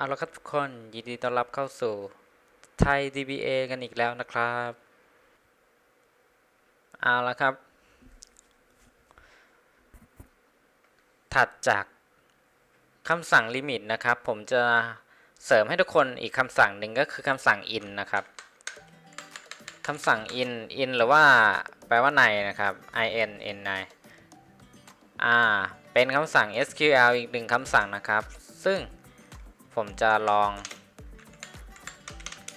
เอาละครับทุกคนยินดีต้อนรับเข้าสู่ไทย DBA กันอีกแล้วนะครับ เอาละครับ ถัดจากคำสั่งลิมิตนะครับ ผมจะเสริมให้ทุกคนอีกคำสั่งหนึ่งก็คือคำสั่ง in นะครับคำสั่ง in in หรือว่าแปลว่าในนะครับ in in ในอ่าเป็นคำสั่ง SQL อีกหนึ่งคำสั่งนะครับ ซึ่ง ผมจะลอง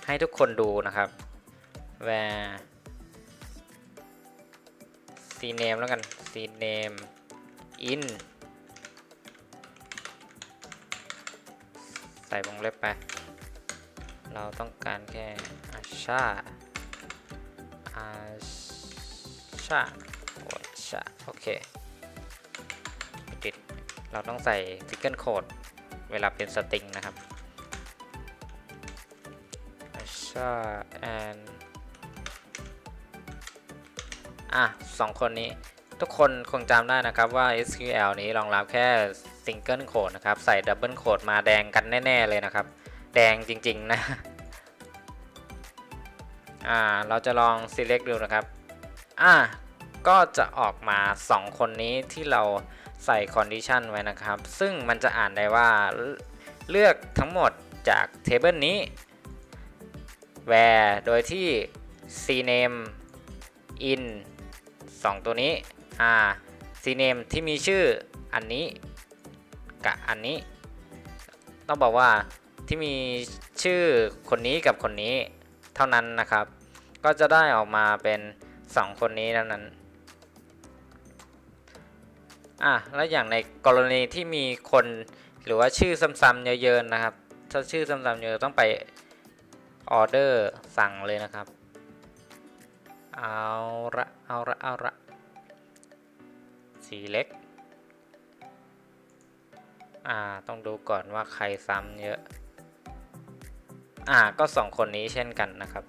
ให้ทุกคนดูนะครับ where cname แล้วกัน cname in ใส่วงเล็บไป เราต้องการแค่อาชาอาชาโอชาโอเคติด เราต้องใส่ single code เวลาเป็นสตริงนะครับ Asha and อะสองคนนี้ทุกคนคงจำได้นะครับว่า SQL นี้รองรับแค่ Single Code นะครับ ใส่ Double Code มาแดงกันแน่ ๆ เลยนะครับ แดงจริง ๆ นะ อ่า เราจะลอง Select ดูนะครับ อะ ก็จะออกมา 2 คนนี้ที่เราใส่ condition ไว้นะครับ ซึ่งมันจะอ่านได้ว่าเลือกทั้งหมดจาก table นี้ where โดยที่ cname in 2 ตัวนี้อ่า cname ที่มีชื่ออันนี้กับอันนี้ ต้องบอกว่าที่มีชื่อคนนี้กับคนนี้เท่านั้นนะครับ ก็จะได้ออกมาเป็น 2 คนนี้เท่านั้น อะแล้วอย่างในกรณีที่มีคนหรือว่าชื่อซ้ำๆเยอะๆนะครับ ถ้าชื่อซ้ำๆเยอะต้องไปออเดอร์สั่งเลยนะครับ เอาละเอาละเอาละสีเล็ก อ่าต้องดูก่อนว่าใครซ้ำเยอะ อ่าก็สองคนนี้เช่นกันนะครับ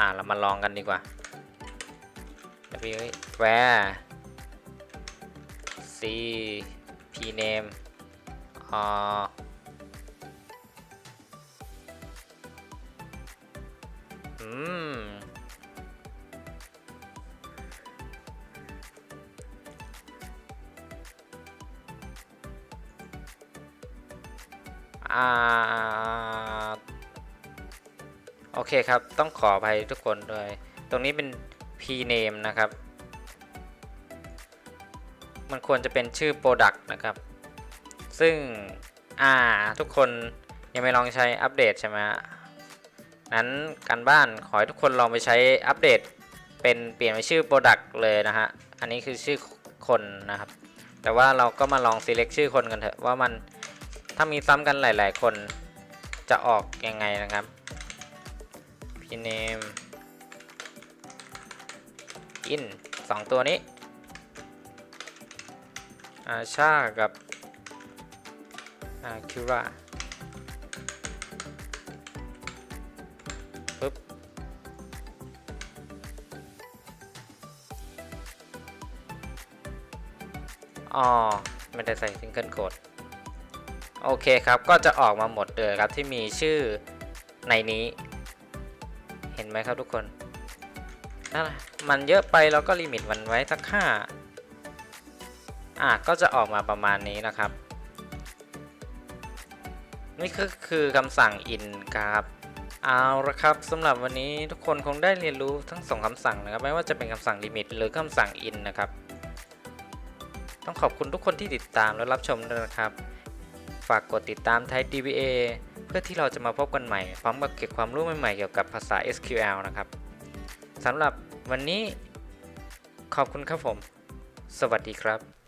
อ่าเรามาลองกันดีกว่า w where c p name อ่าอืมอ่า โอเคครับ ต้องขออภัยทุกคนด้วย ตรงนี้เป็น p name นะครับ มันควรจะเป็นชื่อ product นะครับ ซึ่ง อ่า ทุกคนยังไม่ลองใช้อัปเดตใช่ไหมนั้นการบ้านขอให้ทุกคนลองไปใช้อัปเดต เป็นเปลี่ยนเป็นชื่อ product เลยนะฮะ อันนี้คือชื่อคนนะครับ แต่ว่าเราก็มาลอง select ชื่อคนกันเถอะว่ามันถ้ามีซ้ำกันหลาย ๆ คนจะออกยังไงนะครับ p name in สองตัวนี้อาชากับอาคิระปึ๊บอ๋อไม่ได้ใส่ซิงเกิลโคดโอเคครับ ก็จะออกมาหมดเลยครับที่มีชื่อในนี้ ห็นไหมครับทุกคนนั่นแหละมันเยอะไปเราก็ลิมิตมันไว้สักห้าอะก็จะออกมาประมาณนี้นะครับ นี่ก็คือคำสั่ง in ครับเอาละครับสำหรับวันนี้ทุกคนคงได้เรียนรู้ทั้งสองคำสั่งนะครับไม่ว่าจะเป็นคำสั่ง limit หรือคำสั่ง in นะครับ ต้องขอบคุณทุกคนที่ติดตามและรับชมด้วยนะครับ ฝากกดติดตามไทย DBA เพื่อที่เราจะมาพบกันใหม่ พร้อมกับเก็บความรู้ใหม่ๆเกี่ยวกับภาษา SQL นะครับสำหรับวันนี้ขอบคุณครับผม สวัสดีครับ